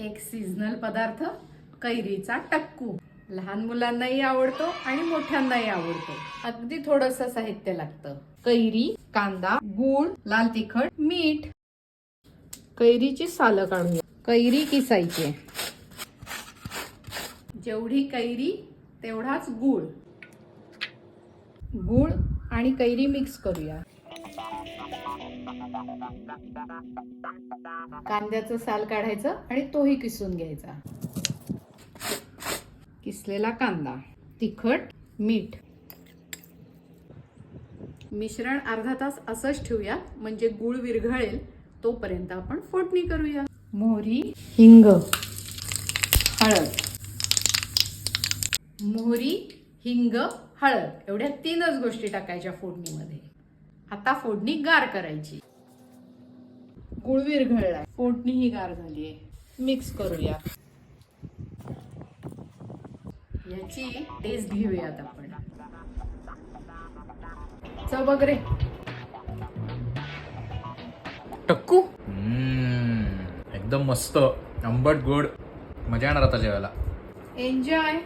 एक सीझनल पदार्थ कैरीचा टक्कू. लहान मुलांनाही आवडतो आणि मोठ्यांनाही आवडतो. अगदी थोडस साहित्य लागतं. कैरी कांदा गूळ लाल तिखट मीठ. कैरीची सालं काढूया. कैरी किसायची. जेवढी कैरी तेवढाच गूळ. गूळ आणि कैरी मिक्स करूया. कांद्याचं साल काढायचं आणि तोही किसून घ्यायचा. किसलेला कांदा तिखट मीठ. मिश्रण अर्धा तास असंच ठेवूया म्हणजे गुळ विरघळेल तोपर्यंत आपण फोडणी करूया. मोहरी हिंग हळद. मोहरी हिंग हळद एवढ्या तीनच गोष्टी टाकायच्या फोडणीमध्ये. आता फोडणी गार करायची. गुळ विरघळलाय फोडणी ही गार झालीये. मिक्स करूया. याची टेस्ट घेऊयात आपण. चव बघ रे. टक्कू. एकदम मस्त. आंबट गोड. मजा येणार आता जेवायला. एन्जॉय